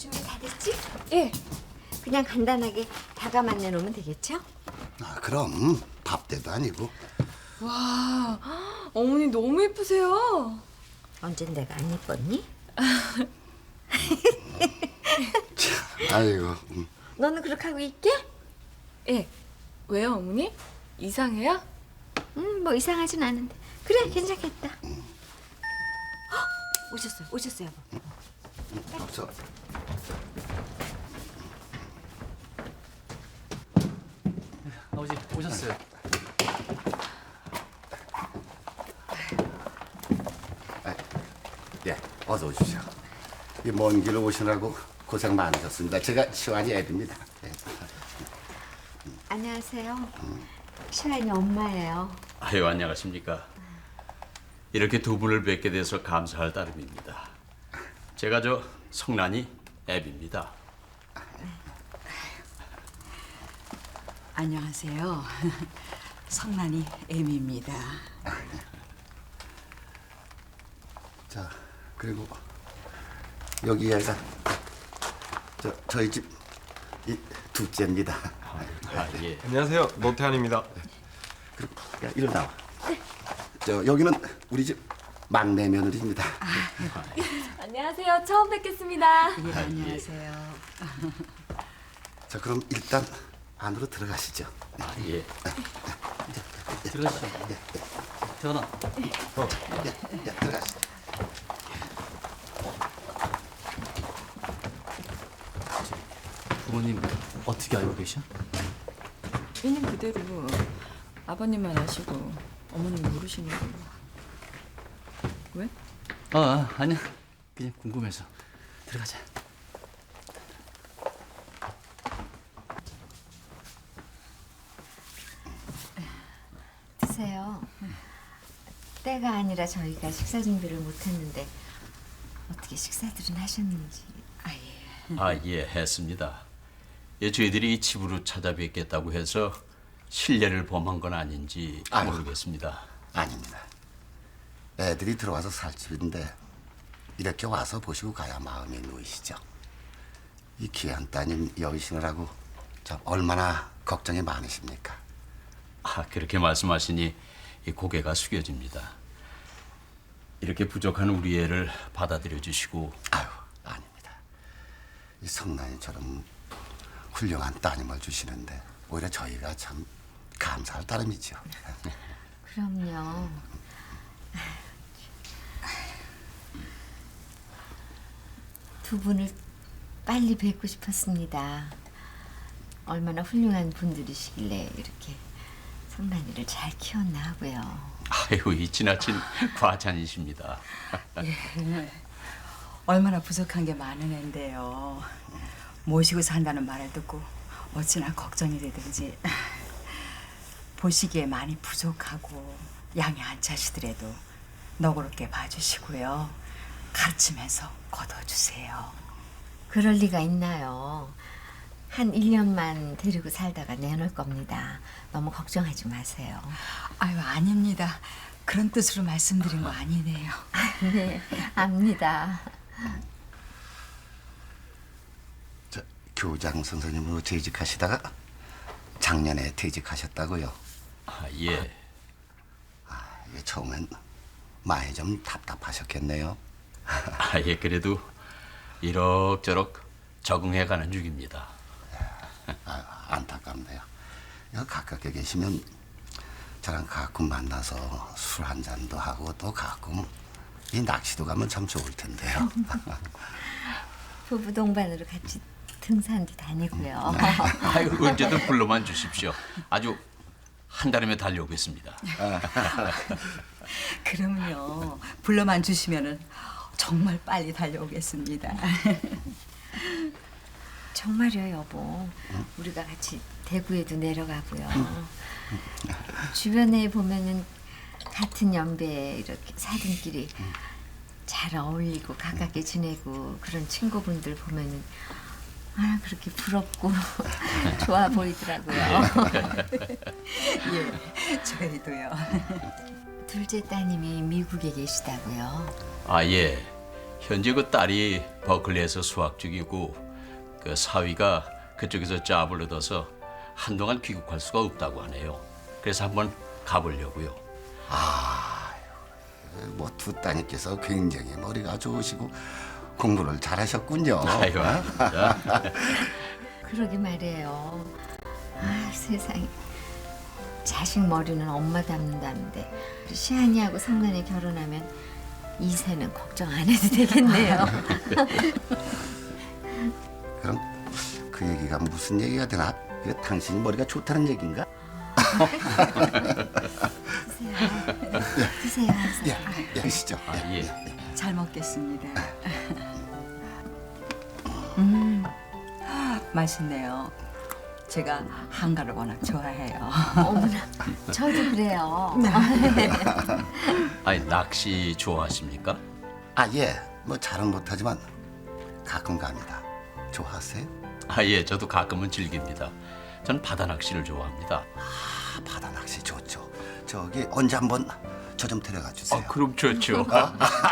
준비 다 됐지? 예. 그냥 간단하게 다가만 내놓으면 되겠죠? 아, 그럼 밥대도 아니고 와, 어머니 너무 예쁘세요. 언젠 내가 안 예뻤니? 아이고 음. 너는 그렇게 하고 있게? 예. 왜요, 어머니? 이상해요? 음, 뭐 이상하진 않은데. 그래, 괜찮겠다. 헉, 오셨어요, 오셨어요, 여보. 없어 아버지 오셨어요. 예 어서 오십시오 이 먼길 오시느라고 고생 많으셨습니다 제가 시환이 애입니다 예. 안녕하세요. 시환이 엄마예요. 아유 안녕하십니까. 이렇게 두 분을 뵙게 돼서 감사할 따름입니다. 제가 저 성난이 앱입니다. 안녕하세요. 성난이 M입니다. 자 그리고 여기 얘가 저 저희 집 이 둘째입니다 아 예. 안녕하세요. 노태한입니다. 그리고 야 이리 나와 저 여기는 우리 집 막내 며느리입니다 안녕하세요. 처음 뵙겠습니다. 예, 안녕하세요. 자 그럼 일단 안으로 들어가시죠 아 예. 들어가시죠. 태연아, 예, 예, 들어가시죠 부모님 어떻게 알고 계셔? 있는 그대로 아버님만 아시고 어머님 모르시는 거. 왜? 아, 아 아니야. 그냥 궁금해서. 들어가자. 드세요. 때가 아니라 저희가 식사 준비를 못했는데 어떻게 식사들은 하셨는지. 아 예. 아 예 했습니다. 예 저희들이 이 집으로 찾아뵙겠다고 해서 실례를 범한 건 아닌지 아유. 모르겠습니다. 아닙니다. 애들이 들어와서 살 집인데 이렇게 와서 보시고 가야 마음이 놓이시죠. 이 귀한 따님 여의시느라고 참 얼마나 걱정이 많으십니까? 아 그렇게 말씀하시니 이 고개가 숙여집니다. 이렇게 부족한 우리 애를 받아들여 주시고 아유 아닙니다. 이 성난이처럼 훌륭한 따님을 주시는데 오히려 저희가 참 감사할 따름이죠. 그럼요. 두 분을 빨리 뵙고 싶었습니다. 얼마나 훌륭한 분들이시길래 이렇게 성난이를 잘 키웠나 하고요. 아유 이 지나친 과찬이십니다. 얼마나 부족한 게 많은 앤데요. 모시고 산다는 말을 듣고 어찌나 걱정이 되든지 보시기에 많이 부족하고 양이 안 차시더라도 너그럽게 봐주시고요. 가르치면서 거둬주세요. 그럴 리가 있나요? 한 1년만 데리고 살다가 내놓을 겁니다. 너무 걱정하지 마세요. 아유 아닙니다. 그런 뜻으로 말씀드린 거 아니네요. 네, 압니다. 저 교장 선생님으로 재직하시다가 작년에 퇴직하셨다고요. 아 예. 이게 처음엔 많이 좀 답답하셨겠네요. 아, 예, 그래도 이럭저럭 적응해가는 중입니다. 아, 안타깝네요. 여기 가깝게 계시면 저랑 가끔 만나서 술 한 잔도 하고 또 가끔 이 낚시도 가면 참 좋을 텐데요. 부부 동반으로 같이 등산도 다니고요. 아유, 언제든 불러만 주십시오. 아주 한 달이면 달려오겠습니다. 그러면요 불러만 주시면은 정말 빨리 달려오겠습니다. 정말요, 여보. 우리가 같이 대구에도 내려가고요. 주변에 보면은 같은 연배에 이렇게 사돈끼리 잘 어울리고 가깝게 지내고 그런 친구분들 보면은 아 그렇게 부럽고 좋아 보이더라고요. 예, 저희도요. 둘째 따님이 미국에 계시다고요. 아, 예. 현재 그 딸이 버클리에서 수학 중이고 그 사위가 그쪽에서 짭을 얻어서 한동안 귀국할 수가 없다고 하네요. 그래서 한번 가보려고요. 뭐두 따님께서 굉장히 머리가 좋으시고 공부를 잘하셨군요. 아이고, 자, 그러게 말이에요. 아 세상에 자식 머리는 엄마 닮는다는데 시안이하고 성난이 결혼하면 이세는 걱정 안 해도 되겠네요. 그럼 그 얘기가 무슨 얘기가 되나? 그 당신 머리가 좋다는 얘긴가? 드세요. 드세요. 예, 예, 하시죠. 아, 예. 잘 먹겠습니다. 음, 맛있네요. 제가 한가를 워낙 좋아해요. 어머나, 저도 그래요. 아니 낚시 좋아하십니까? 아, 예. 뭐 잘은 못하지만 가끔 갑니다. 좋아하세요? 아 예, 저도 가끔은 즐깁니다. 전 바다 낚시를 좋아합니다. 아, 바다 낚시 좋죠. 저기 언제 한번 저 좀 데려가 주세요. 아, 그럼 좋죠.